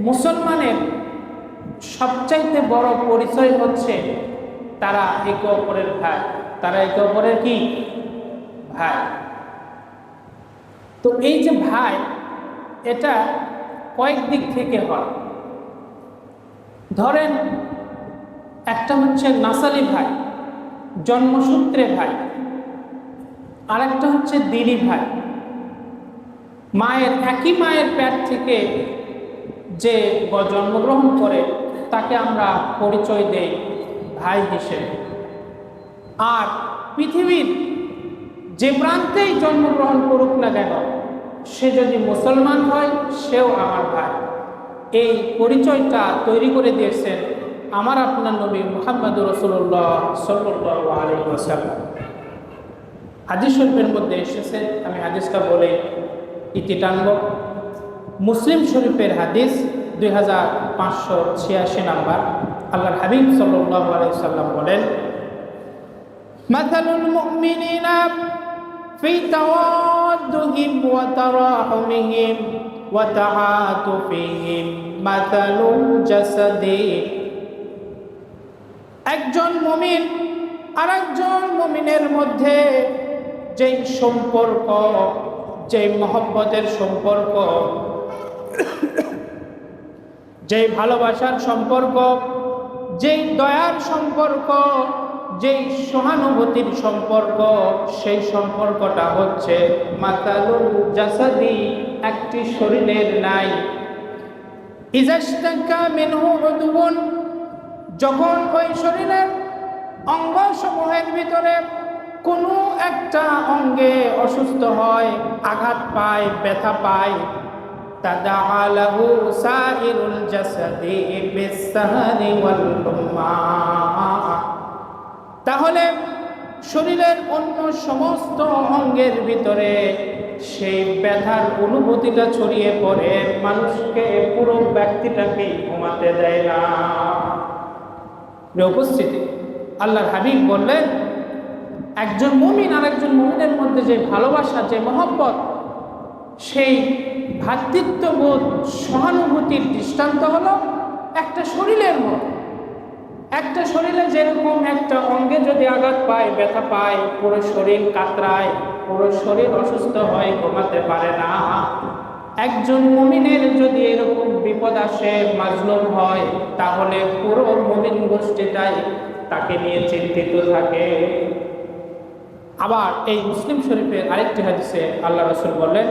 মুসলমানের সবচাইতে বড় পরিচয় হচ্ছে তারা একে অপরের ভাই। তারা একে অপরের কি? ভাই। তো এই যে ভাই, এটা কয়েক দিক থেকে হয়। ধরেন, একটা হচ্ছে নাসালি ভাই, জন্মসূত্রে ভাই। আরেকটা হচ্ছে দিদি ভাই। মায়ের, একই মায়ের প্যাট থেকে যে জন্মগ্রহণ করে, তাকে আমরা পরিচয় দেই ভাই হিসেবে। আর পৃথিবীর যে প্রান্তেই জন্মগ্রহণ করুক না কেন, সে যদি মুসলমান হয়, সেও আমার ভাই। এই পরিচয়টা তৈরি করে দিয়েছেন আমার আপনার নবী মোহাম্মদ রসুল্লাহ ওসাল্লাম হাদিস শরীফের মধ্যে এসেছে, আমি হাদিসটা বলে ইতি টানব। মুসলিম শরীফের হাদিস দুই হাজার পাঁচশো ছিয়াশি নাম্বার আল্লাহর হাবিব সাল্লাহ আলাইসাল্লাম বলেন مثل المؤمنين في توادهم وتراحمهم وتعاطفهم مثل الجسد একজন মুমিন আর একজন মুমিনের মধ্যে যেই সম্পর্ক যেই মহব্বতের সম্পর্ক যেই ভালোবাসার সম্পর্ক, যেই দয়ার সম্পর্ক, যেই সহানুভূতির সম্পর্ক, সেই সম্পর্কটা হচ্ছে মাতালুল জাসাদি, একটি শরীরের নাই। ইজাস্তাকা মিনহু উদুবুন যখন ওই শরীরের অঙ্গ সমূহের ভিতরে কোনো একটা অঙ্গে অসুস্থ হয়, আঘাত পায়, ব্যথা পায় تدعى له سائر الجسد بالسهر والحمى তাহলে শরীরের অন্য সমস্ত অঙ্গের ভিতরে সেই ব্যথার অনুভূতিটা ছড়িয়ে পড়ে মানুষকে পুরো ব্যক্তিটাকে ঘুমাতে দেয় না প্রিয় উপস্থিতি আল্লাহর হাবিব বললেন একজন মুমিন আর একজন মুমিনের মধ্যে যে ভালোবাসা যে মহব্বত সেই ভ্রাতৃত্ববোধ সহানুভূতির দৃষ্টান্ত হলো একটা শরীরের মতো। একটা শরীরে যেরকম একটা অঙ্গে যদি আঘাত পায়, ব্যথা পায়, পুরো শরীর কাতরায়, পুরো শরীর অসুস্থ হয়, ঘুমাতে পারে না। একজন মুমিনের যদি এরকম বিপদ আসে, মাজলুম হয়, তাহলে পুরো মুমিন গোষ্ঠীটাই তাকে নিয়ে চিন্তিত থাকে। আবার এই মুসলিম শরীফের আরেকটি হাদিসে আল্লাহ রসুল বললেন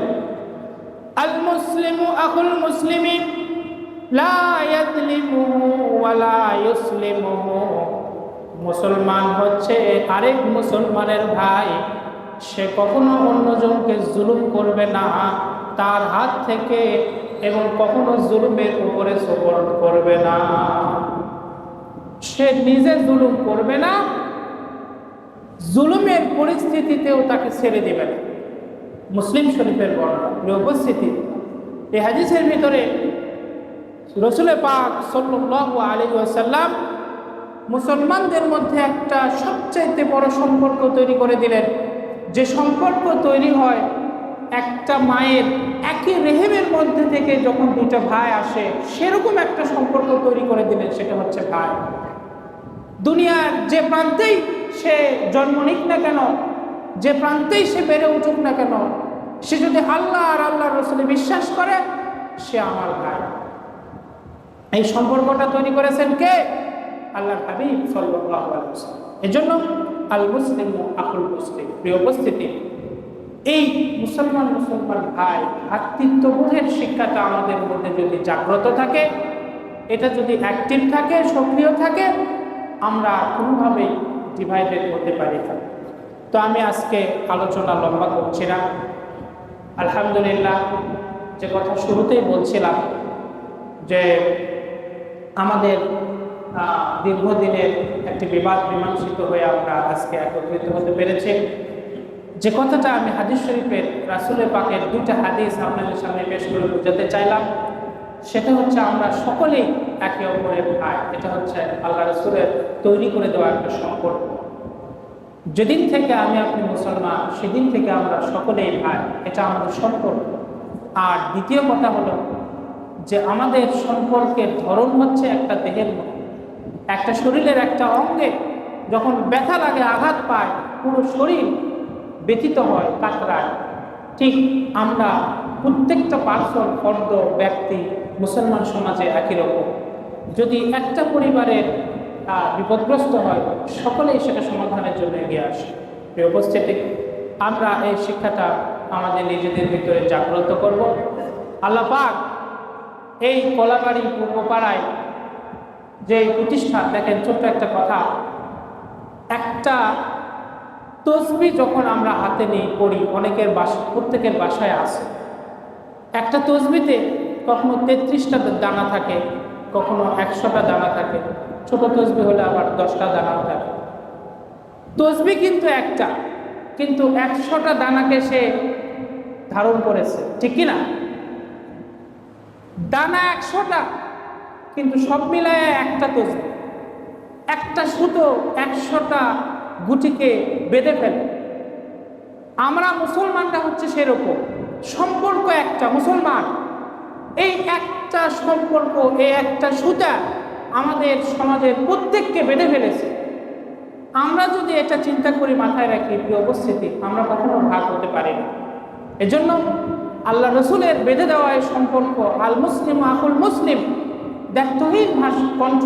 আল মুসলিমু আকুল মুসলিমি লা ইয়াজলিমুহু ইউসলিমুহু মুসলমান হচ্ছে আরেক মুসলমানের ভাই। সে কখনো অন্যজনকে জুলুম করবে না। তার হাত থেকে এবং কখনো জুলুমের উপরে সবর করবে না। সে নিজে জুলুম করবে না। জুলুমের পরিস্থিতিতেও তাকে ছেড়ে দেবে না। মুসলিম শরীফের বর্ণনা উপস্থিতি, এই হাদিসের ভিতরে রসুলে পাক সাল্লাহ আলী ওয়াসাল্লাম মুসলমানদের মধ্যে একটা সবচাইতে বড় সম্পর্ক তৈরি করে দিলেন। যে সম্পর্ক তৈরি হয় একটা মায়ের একই রেহেমের মধ্যে থেকে যখন দুটা ভাই আসে, সেরকম একটা সম্পর্ক তৈরি করে দিলেন, সেটা হচ্ছে ভাই। দুনিয়ার যে প্রান্তেই সে জন্ম নিক না কেন যে প্রান্তেই সে বেড়ে উঠুক না কেন, সে যদি আল্লাহ আর আল্লাহ রসুলে বিশ্বাস করে, সে আমার ভাই। এই সম্পর্কটা তৈরি করেছেন কে? আল্লাহ হাবিব সাল্লাহ এই জন্য আল মুসলিম আকুল মুসলিম। প্রিয় উপস্থিতি, এই মুসলমান মুসলমান ভাই ভ্রাতৃত্ববোধের শিক্ষাটা আমাদের মধ্যে যদি জাগ্রত থাকে, এটা যদি অ্যাক্টিভ থাকে, সক্রিয় থাকে, আমরা কোনোভাবেই ডিভাইডেড হতে পারি না। তো আমি আজকে আলোচনা লম্বা করছি না। আলহামদুলিল্লাহ, যে কথা শুরুতেই বলছিলাম যে আমাদের দীর্ঘদিনের একটি বিবাদ মীমাংসিত হয়ে আমরা আজকে একত্রিত হতে পেরেছি। যে কথাটা আমি হাদিস শরীফের রাসুলের পাকের দুইটা হাদিস আপনাদের সামনে পেশ করে বোঝাতে চাইলাম, সেটা হচ্ছে আমরা সকলেই একে অপরের ভাই। এটা হচ্ছে আল্লাহ রসুলের তৈরি করে দেওয়া একটা সম্পর্ক। যেদিন থেকে আমি আপনি মুসলমান, সেদিন থেকে আমরা সকলেই ভাই, এটা আমাদের সম্পর্ক। আর দ্বিতীয় কথা হলো যে আমাদের সম্পর্কের ধরন হচ্ছে একটা দেহের মতো। একটা শরীরের একটা অঙ্গে যখন ব্যথা লাগে, আঘাত পায়, পুরো শরীর ব্যথিত হয়, কাতরায়। ঠিক আমরা প্রত্যেকটা পার্সন ফর্দ, ব্যক্তি, মুসলমান সমাজে একই রকম। যদি একটা পরিবারের আহ, বিপদগ্রস্ত হয় সকলেই সেটা সমাধানের জন্য এগিয়ে আসে। প্রিয় উপস্থিতি আমরা এই শিক্ষাটা আমাদের নিজেদের ভিতরে জাগ্রত করব। আল্লাহ পাক এই কলাবাড়ি পূর্বপাড়ায় যে প্রতিষ্ঠান দেখেন ছোট্ট একটা কথা একটা তসবি যখন আমরা হাতে নিই পড়ি অনেকের বাসা প্রত্যেকের বাসায় আছে। একটা তসবিতে কখনো তেত্রিশটা দানা থাকে কখনো একশোটা দানা থাকে। ছোট তসবি হলে আবার দশটা দানাও থাকে তসবি কিন্তু একটা, কিন্তু একশোটা দানাকে সে ধারণ করেছে, ঠিক কি না? দানা একশোটা, কিন্তু সব মিলায় একটা তসবি। একটা সুতো একশোটা গুটিকে বেঁধে ফেলে। আমরা মুসলমানরা হচ্ছে সেরকম, সম্পর্ক একটা, মুসলমান। এই একটা সম্পর্ক, এই একটা সুতা আমাদের সমাজের প্রত্যেককে বেঁধে ফেলেছে। আমরা যদি এটা চিন্তা করি মাথায় রাখি উপস্থিতি আমরা কখনো ভাগ হতে পারি না। এজন্য আল্লাহ রসুলের বেঁধে দেওয়া এই সম্পর্ক, আল মুসলিম আকুল মুসলিম দ্ব্যর্থহীন ভাষ, কণ্ঠ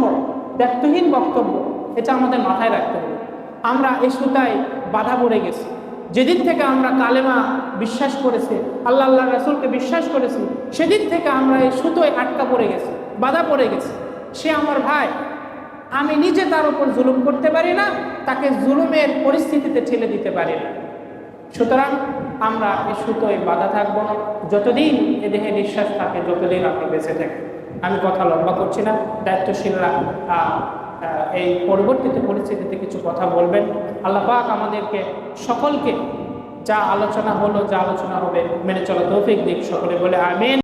দ্ব্যর্থহীন বক্তব্য, এটা আমাদের মাথায় রাখতে হবে। আমরা এই সুতায় বাধা পড়ে গেছি। যেদিন থেকে আমরা কালেমা বিশ্বাস করেছি, আল্লাহ আল্লাহ রসুলকে বিশ্বাস করেছি, সেদিন থেকে আমরা এই সুতোয় আটকা পড়ে গেছি, বাধা পড়ে গেছি। সে আমার ভাই। আমি নিজে তার উপর জুলুম করতে পারি না, তাকে জুলুমের পরিস্থিতিতে ঠেলে দিতে পারি না। সুতরাং আমরা এই সুতোয় বাধা থাকব না। যতদিন এ দেহে নিঃশ্বাস থাকে, যতদিন আমরা বেঁচে থাকি আমি কথা লম্বা করছি না। দায়িত্বশীলরা এই পরবর্তীতে পরিস্থিতিতে কিছু কথা বলবেন। আল্লাহ পাক আমাদেরকে সকলকে যা আলোচনা হলো, যা আলোচনা হবে, মেনে চলা তৌফিক দিক। সকলে বলে আমিন।